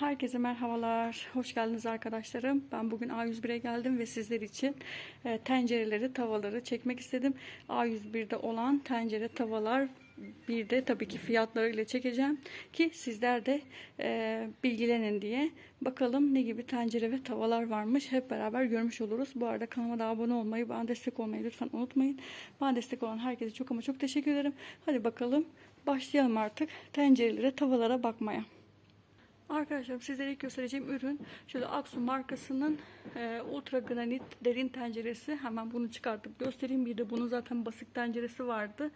Herkese merhabalar. Hoş geldiniz arkadaşlarım. Ben bugün A101'e geldim ve sizler için e, tencereleri, tavaları çekmek istedim. A101'de olan tencere, tavalar bir de tabii ki fiyatlarıyla çekeceğim ki sizler de e, bilgilenin diye. Bakalım ne gibi tencere ve tavalar varmış. Hep beraber görmüş oluruz. Bu arada kanalıma da abone olmayı, bana destek olmayı lütfen unutmayın. Bana destek olan herkese çok ama çok teşekkür ederim. Hadi bakalım başlayalım artık tencerelere, tavalara bakmaya. Arkadaşlarım sizlere göstereceğim ürün şöyle Aksu markasının e, ultra granit derin tenceresi. Hemen bunu çıkartıp göstereyim. Bir de bunun zaten basık tenceresi vardı.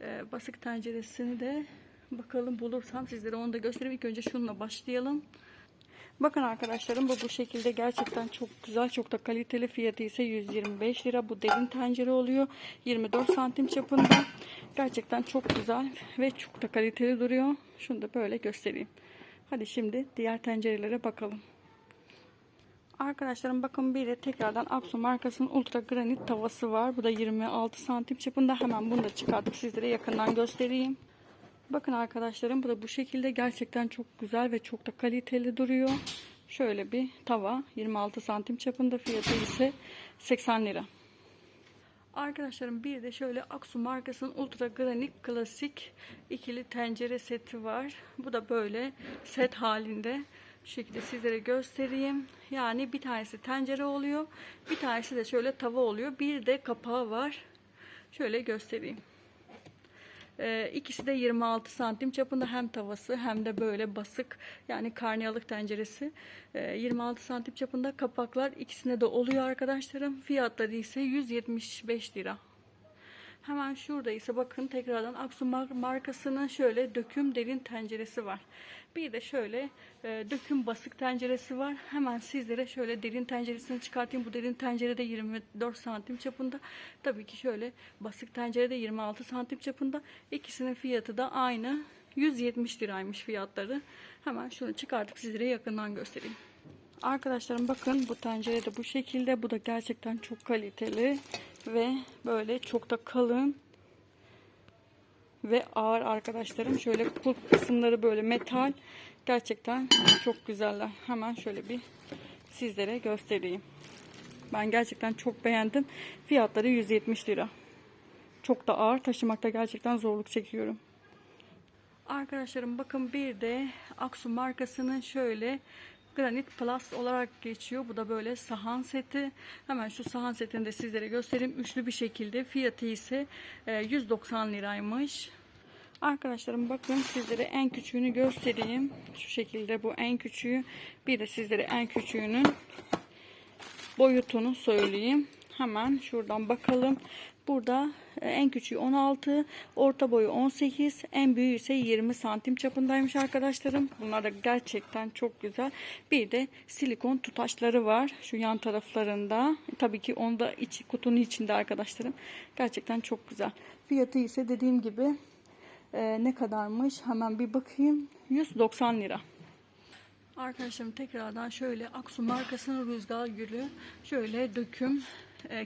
E, basık tenceresini de bakalım bulursam sizlere onu da göstereyim. İlk önce şununla başlayalım. Bakın arkadaşlarım bu bu şekilde gerçekten çok güzel çok da kaliteli fiyatı ise 125 lira bu derin tencere oluyor 24 santim çapında gerçekten çok güzel ve çok da kaliteli duruyor şunu da böyle göstereyim hadi şimdi diğer tencerelere bakalım. Arkadaşlarım bakın bir de tekrardan Aksu markasının ultra granit tavası var. Bu da 26 santim çapında. Hemen bunu da çıkartıp sizlere yakından göstereyim. Bakın arkadaşlarım bu da bu şekilde. Gerçekten çok güzel ve çok da kaliteli duruyor. Şöyle bir tava 26 santim çapında. Fiyatı ise 80 lira. Arkadaşlarım bir de şöyle Aksu markasının Ultra Granit Klasik ikili tencere seti var. Bu da böyle set halinde. Şu şekilde sizlere göstereyim. Yani bir tanesi tencere oluyor. Bir tanesi de şöyle tava oluyor. Bir de kapağı var. Şöyle göstereyim. Ee, ikisi de 26 santim çapında hem tavası hem de böyle basık yani karniyalık tenceresi. Ee, 26 santim çapında kapaklar ikisine de oluyor arkadaşlarım. Fiyatları ise 175 lira. Hemen şurada ise bakın tekrardan Aksu markasının şöyle döküm derin tenceresi var. Bir de şöyle e, döküm basık tenceresi var. Hemen sizlere şöyle derin tenceresini çıkartayım. Bu derin tencerede 24 santim çapında. Tabii ki şöyle basık tencerede 26 santim çapında. İkisinin fiyatı da aynı. 170 liraymış fiyatları. Hemen şunu çıkartıp sizlere yakından göstereyim. Arkadaşlarım bakın bu tencere de bu şekilde. Bu da gerçekten çok kaliteli ve böyle çok da kalın ve ağır arkadaşlarım. Şöyle kulp kısımları böyle metal. Gerçekten çok güzeller. Hemen şöyle bir sizlere göstereyim. Ben gerçekten çok beğendim. Fiyatları 170 lira. Çok da ağır. Taşımakta gerçekten zorluk çekiyorum. Arkadaşlarım bakın bir de Aksu markasının şöyle Granit Plus olarak geçiyor. Bu da böyle sahan seti. Hemen şu sahan setini de sizlere göstereyim. Üçlü bir şekilde. Fiyatı ise 190 liraymış. Arkadaşlarım bakın sizlere en küçüğünü göstereyim. Şu şekilde bu en küçüğü. Bir de sizlere en küçüğünün boyutunu söyleyeyim. Hemen şuradan bakalım. Burada e, en küçüğü 16, orta boyu 18, en büyüğü ise 20 santim çapındaymış arkadaşlarım. Bunlar da gerçekten çok güzel. Bir de silikon tutaşları var şu yan taraflarında. Tabii ki onda içi kutunun içinde arkadaşlarım. Gerçekten çok güzel. Fiyatı ise dediğim gibi e, ne kadarmış? Hemen bir bakayım. 190 lira. Arkadaşlarım tekrardan şöyle Aksu markasının rüzgar gülü şöyle döküm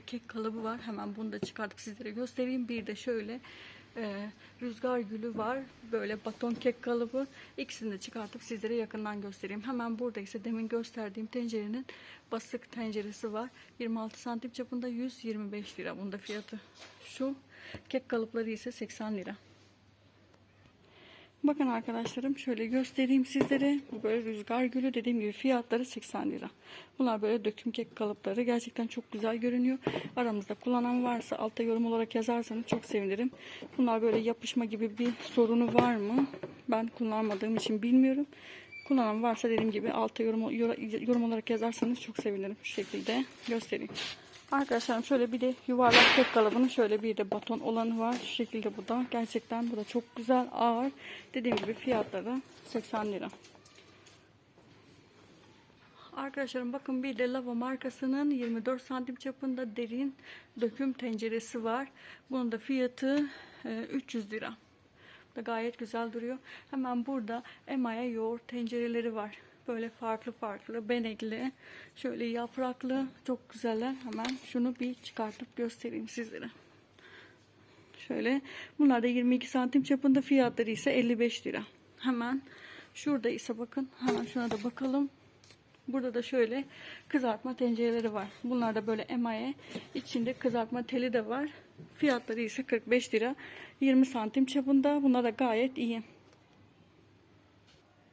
kek kalıbı var. Hemen bunu da çıkartıp sizlere göstereyim. Bir de şöyle e, rüzgar gülü var. Böyle baton kek kalıbı. İkisini de çıkartıp sizlere yakından göstereyim. Hemen burada ise demin gösterdiğim tencerenin basık tenceresi var. 26 santim çapında 125 lira. Bunda fiyatı. Şu kek kalıpları ise 80 lira. Bakın arkadaşlarım şöyle göstereyim sizlere. Bu böyle rüzgar gülü dediğim gibi fiyatları 80 lira. Bunlar böyle döküm kek kalıpları. Gerçekten çok güzel görünüyor. Aramızda kullanan varsa altta yorum olarak yazarsanız çok sevinirim. Bunlar böyle yapışma gibi bir sorunu var mı? Ben kullanmadığım için bilmiyorum. Kullanan varsa dediğim gibi altta yorum, yorum olarak yazarsanız çok sevinirim. Şu şekilde göstereyim. Arkadaşlarım şöyle bir de yuvarlak kek kalıbının şöyle bir de baton olanı var. Şu şekilde bu da. Gerçekten bu da çok güzel, ağır. Dediğim gibi fiyatları 80 lira. Arkadaşlarım bakın bir de Lava markasının 24 santim çapında derin döküm tenceresi var. Bunun da fiyatı 300 e, lira. Bu da gayet güzel duruyor. Hemen burada Emaya yoğurt tencereleri var. Böyle farklı farklı benekli, şöyle yapraklı çok güzeller. Hemen şunu bir çıkartıp göstereyim sizlere. Şöyle bunlar da 22 santim çapında fiyatları ise 55 lira. Hemen Şurada ise bakın hemen şuna da bakalım. Burada da şöyle kızartma tencereleri var. Bunlar da böyle emaye. İçinde kızartma teli de var. Fiyatları ise 45 lira. 20 santim çapında. Bunlar da gayet iyi.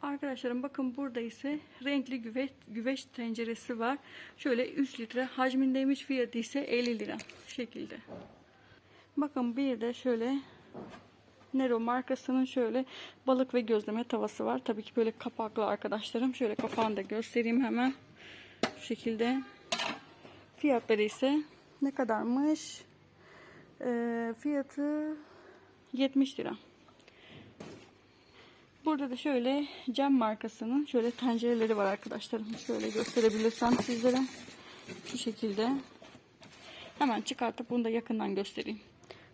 Arkadaşlarım bakın burada ise renkli güveç, güveç tenceresi var. Şöyle 3 litre hacmindeymiş. Fiyatı ise 50 lira. Şekilde. Bakın bir de şöyle Nero markasının şöyle balık ve gözleme tavası var. Tabii ki böyle kapaklı arkadaşlarım. Şöyle kapağını da göstereyim hemen. Şu şekilde. Fiyatları ise ne kadarmış? Ee, fiyatı 70 lira. Burada da şöyle Cem markasının şöyle tencereleri var arkadaşlarım. Şöyle gösterebilirsem sizlere. Şu şekilde. Hemen çıkartıp bunu da yakından göstereyim.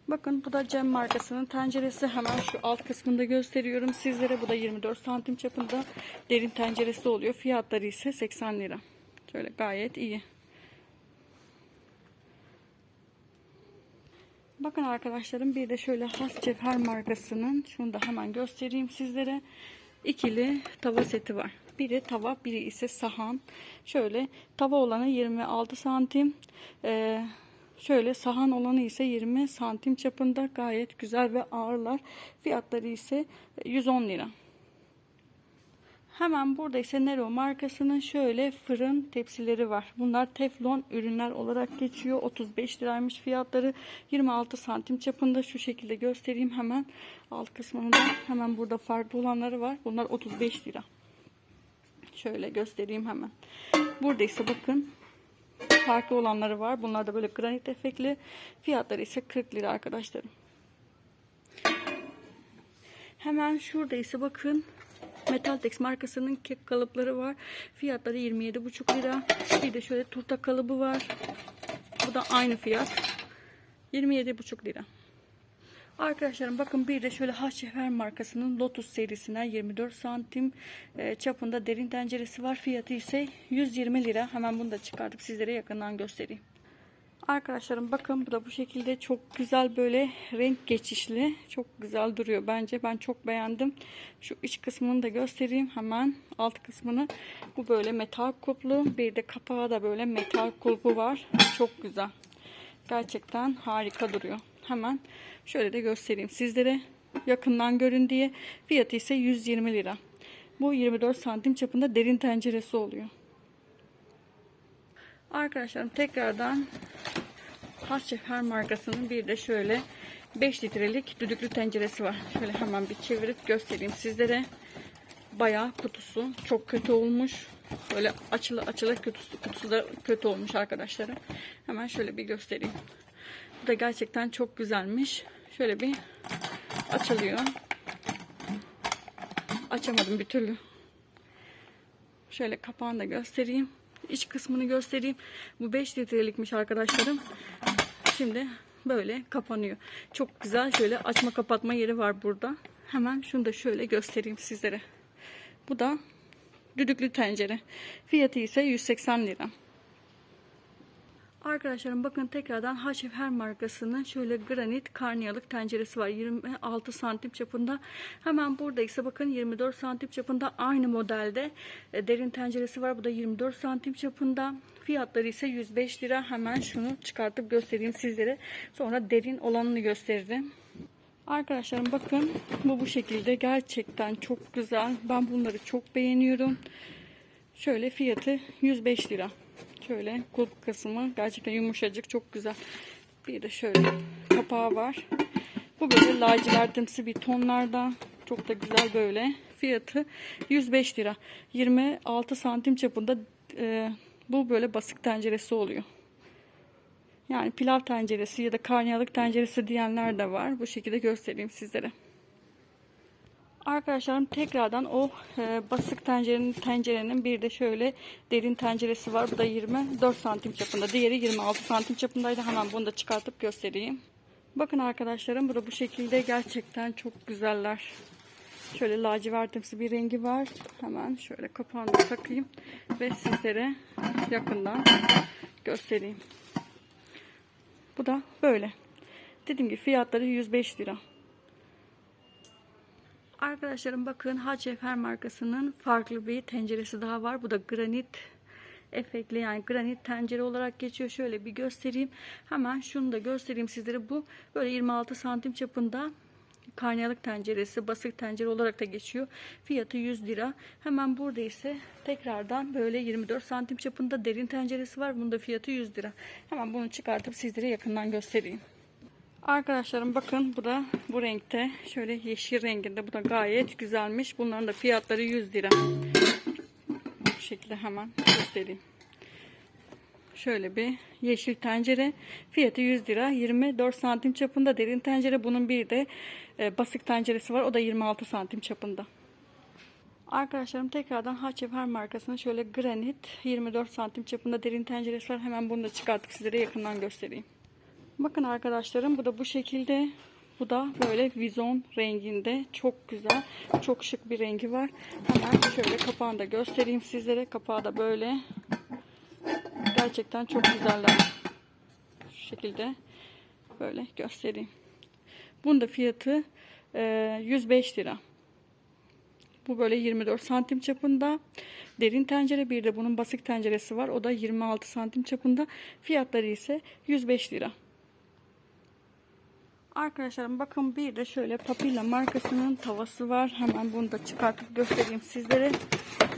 Bakın bu da Cem markasının tenceresi. Hemen şu alt kısmında gösteriyorum sizlere. Bu da 24 santim çapında derin tenceresi oluyor. Fiyatları ise 80 lira. Şöyle gayet iyi. Bakın arkadaşlarım bir de şöyle Has Cevher markasının şunu da hemen göstereyim sizlere. İkili tava seti var. Biri tava, biri ise sahan. Şöyle tava olanı 26 santim. Ee, şöyle sahan olanı ise 20 santim çapında. Gayet güzel ve ağırlar. Fiyatları ise 110 lira. Hemen burada ise Nero markasının şöyle fırın tepsileri var. Bunlar teflon ürünler olarak geçiyor. 35 liraymış fiyatları. 26 santim çapında şu şekilde göstereyim hemen. Alt kısmında hemen burada farklı olanları var. Bunlar 35 lira. Şöyle göstereyim hemen. Burada ise bakın farklı olanları var. Bunlar da böyle granit efekli. Fiyatları ise 40 lira arkadaşlarım. Hemen şurada ise bakın Metaltex markasının kek kalıpları var. Fiyatları 27,5 lira. Bir de şöyle turta kalıbı var. Bu da aynı fiyat. 27,5 lira. Arkadaşlarım bakın bir de şöyle Haşefer markasının Lotus serisinden 24 santim e, çapında derin tenceresi var. Fiyatı ise 120 lira. Hemen bunu da çıkartıp sizlere yakından göstereyim. Arkadaşlarım bakın bu da bu şekilde çok güzel böyle renk geçişli. Çok güzel duruyor bence. Ben çok beğendim. Şu iç kısmını da göstereyim hemen. Alt kısmını. Bu böyle metal kulplu. Bir de kapağı da böyle metal kulpu var. Çok güzel. Gerçekten harika duruyor. Hemen şöyle de göstereyim sizlere. Yakından görün diye. Fiyatı ise 120 lira. Bu 24 santim çapında derin tenceresi oluyor. Arkadaşlarım tekrardan Hasçefer markasının bir de şöyle 5 litrelik düdüklü tenceresi var. Şöyle hemen bir çevirip göstereyim sizlere. Bayağı kutusu çok kötü olmuş. Böyle açılı açılı kutusu, kutusu da kötü olmuş arkadaşlarım. Hemen şöyle bir göstereyim. Bu da gerçekten çok güzelmiş. Şöyle bir açılıyor. Açamadım bir türlü. Şöyle kapağını da göstereyim. İç kısmını göstereyim. Bu 5 litrelikmiş arkadaşlarım. Şimdi böyle kapanıyor. Çok güzel şöyle açma kapatma yeri var burada. Hemen şunu da şöyle göstereyim sizlere. Bu da düdüklü tencere. Fiyatı ise 180 lira. Arkadaşlarım bakın tekrardan Haşefer markasının şöyle granit karniyalık tenceresi var. 26 santim çapında. Hemen burada ise bakın 24 santim çapında aynı modelde e, derin tenceresi var. Bu da 24 santim çapında. Fiyatları ise 105 lira. Hemen şunu çıkartıp göstereyim sizlere. Sonra derin olanını gösteririm. Arkadaşlarım bakın bu bu şekilde gerçekten çok güzel. Ben bunları çok beğeniyorum. Şöyle fiyatı 105 lira. Şöyle kulp kısmı gerçekten yumuşacık çok güzel. Bir de şöyle kapağı var. Bu böyle lacivertimsi bir tonlarda. Çok da güzel böyle. Fiyatı 105 lira. 26 santim çapında e, bu böyle basık tenceresi oluyor. Yani pilav tenceresi ya da karnıyarık tenceresi diyenler de var. Bu şekilde göstereyim sizlere. Arkadaşlarım tekrardan o e, basık tencerenin tencerenin bir de şöyle derin tenceresi var. Bu da 24 santim çapında. Diğeri 26 santim çapındaydı. Hemen bunu da çıkartıp göstereyim. Bakın arkadaşlarım burada bu şekilde gerçekten çok güzeller. Şöyle lacivertimsi bir rengi var. Hemen şöyle kapağını takayım ve sizlere yakından göstereyim. Bu da böyle. Dediğim gibi fiyatları 105 lira. Arkadaşlarım bakın Hacefer markasının farklı bir tenceresi daha var. Bu da granit efekli yani granit tencere olarak geçiyor. Şöyle bir göstereyim. Hemen şunu da göstereyim sizlere. Bu böyle 26 santim çapında karnıyarık tenceresi, basık tencere olarak da geçiyor. Fiyatı 100 lira. Hemen burada ise tekrardan böyle 24 santim çapında derin tenceresi var. Bunun da fiyatı 100 lira. Hemen bunu çıkartıp sizlere yakından göstereyim. Arkadaşlarım bakın bu da bu renkte. Şöyle yeşil renginde. Bu da gayet güzelmiş. Bunların da fiyatları 100 lira. Bu şekilde hemen göstereyim. Şöyle bir yeşil tencere. Fiyatı 100 lira. 24 santim çapında derin tencere. Bunun bir de e, basık tenceresi var. O da 26 santim çapında. Arkadaşlarım tekrardan Haçever markasının şöyle granit 24 santim çapında derin tenceresi var. Hemen bunu da çıkartıp sizlere yakından göstereyim. Bakın arkadaşlarım bu da bu şekilde. Bu da böyle vizon renginde. Çok güzel. Çok şık bir rengi var. Hemen şöyle kapağını da göstereyim sizlere. Kapağı da böyle. Gerçekten çok güzeller. Şu şekilde böyle göstereyim. Bunun da fiyatı e, 105 lira. Bu böyle 24 santim çapında. Derin tencere bir de bunun basık tenceresi var. O da 26 santim çapında. Fiyatları ise 105 lira. Arkadaşlarım bakın bir de şöyle Papilla markasının tavası var. Hemen bunu da çıkartıp göstereyim sizlere.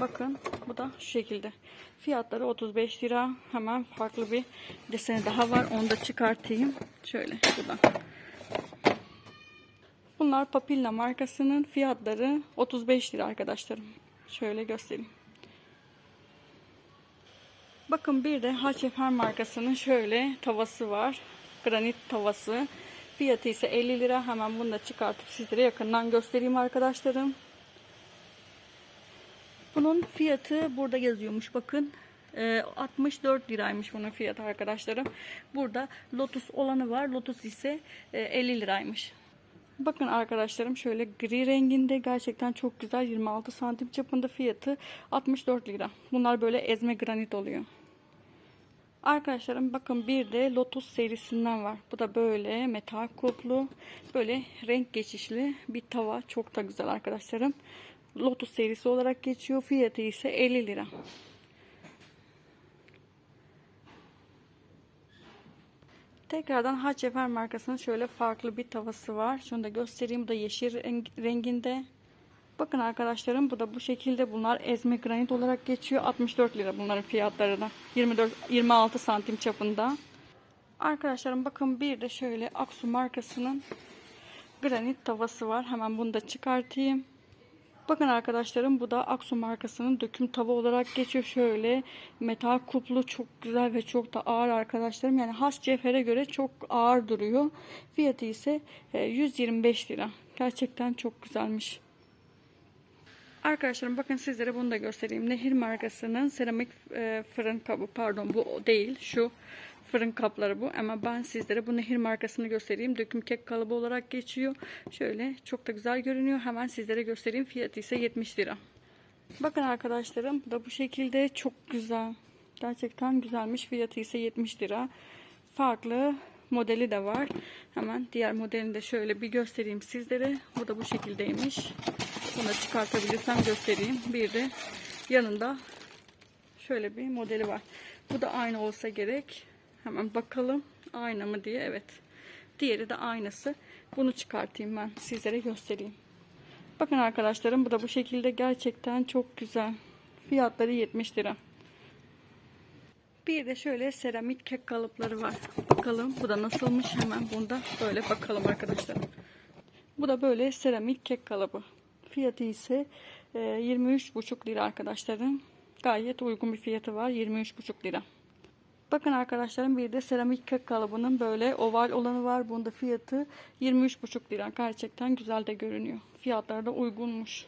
Bakın bu da şu şekilde. Fiyatları 35 lira. Hemen farklı bir deseni daha var. Onu da çıkartayım. Şöyle buradan. Bunlar Papilla markasının fiyatları 35 lira arkadaşlarım. Şöyle göstereyim. Bakın bir de Haçefer markasının şöyle tavası var. Granit tavası. Fiyatı ise 50 lira. Hemen bunu da çıkartıp sizlere yakından göstereyim arkadaşlarım. Bunun fiyatı burada yazıyormuş bakın. 64 liraymış bunun fiyatı arkadaşlarım. Burada Lotus olanı var. Lotus ise 50 liraymış. Bakın arkadaşlarım şöyle gri renginde gerçekten çok güzel 26 santim çapında fiyatı 64 lira. Bunlar böyle ezme granit oluyor. Arkadaşlarım bakın bir de Lotus serisinden var. Bu da böyle metal kuplu böyle renk geçişli bir tava. Çok da güzel arkadaşlarım. Lotus serisi olarak geçiyor. Fiyatı ise 50 lira. Tekrardan Haçefer markasının şöyle farklı bir tavası var. Şunu da göstereyim. Bu da yeşil renginde. Bakın arkadaşlarım bu da bu şekilde bunlar ezme granit olarak geçiyor. 64 lira bunların fiyatları da. 24 26 santim çapında. Arkadaşlarım bakın bir de şöyle Aksu markasının granit tavası var. Hemen bunu da çıkartayım. Bakın arkadaşlarım bu da Aksu markasının döküm tava olarak geçiyor. Şöyle metal kuplu çok güzel ve çok da ağır arkadaşlarım. Yani has cevhere göre çok ağır duruyor. Fiyatı ise 125 lira. Gerçekten çok güzelmiş. Arkadaşlarım bakın sizlere bunu da göstereyim. Nehir markasının seramik e, fırın kabı. Pardon bu değil. Şu fırın kapları bu. Ama ben sizlere bu nehir markasını göstereyim. Döküm kek kalıbı olarak geçiyor. Şöyle çok da güzel görünüyor. Hemen sizlere göstereyim. Fiyatı ise 70 lira. Bakın arkadaşlarım bu da bu şekilde çok güzel. Gerçekten güzelmiş. Fiyatı ise 70 lira. Farklı modeli de var. Hemen diğer modelini de şöyle bir göstereyim sizlere. Bu da bu şekildeymiş. Bunu da çıkartabilirsem göstereyim. Bir de yanında şöyle bir modeli var. Bu da aynı olsa gerek. Hemen bakalım aynı mı diye. Evet. Diğeri de aynısı. Bunu çıkartayım ben sizlere göstereyim. Bakın arkadaşlarım bu da bu şekilde gerçekten çok güzel. Fiyatları 70 lira. Bir de şöyle seramik kek kalıpları var. Bakalım bu da nasılmış hemen bunda böyle bakalım arkadaşlar. Bu da böyle seramik kek kalıbı. Fiyatı ise 23,5 lira arkadaşlarım. Gayet uygun bir fiyatı var. 23,5 lira. Bakın arkadaşlarım bir de seramik kek kalıbının böyle oval olanı var. Bunda fiyatı 23,5 lira. Gerçekten güzel de görünüyor. Fiyatları da uygunmuş.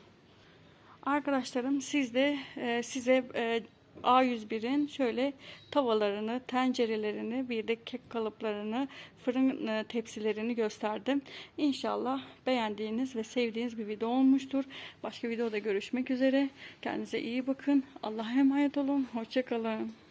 Arkadaşlarım siz de e, size e, A101'in şöyle tavalarını, tencerelerini, bir de kek kalıplarını, fırın e, tepsilerini gösterdim. İnşallah beğendiğiniz ve sevdiğiniz bir video olmuştur. Başka videoda görüşmek üzere. Kendinize iyi bakın. Allah'a emanet olun. Hoşçakalın.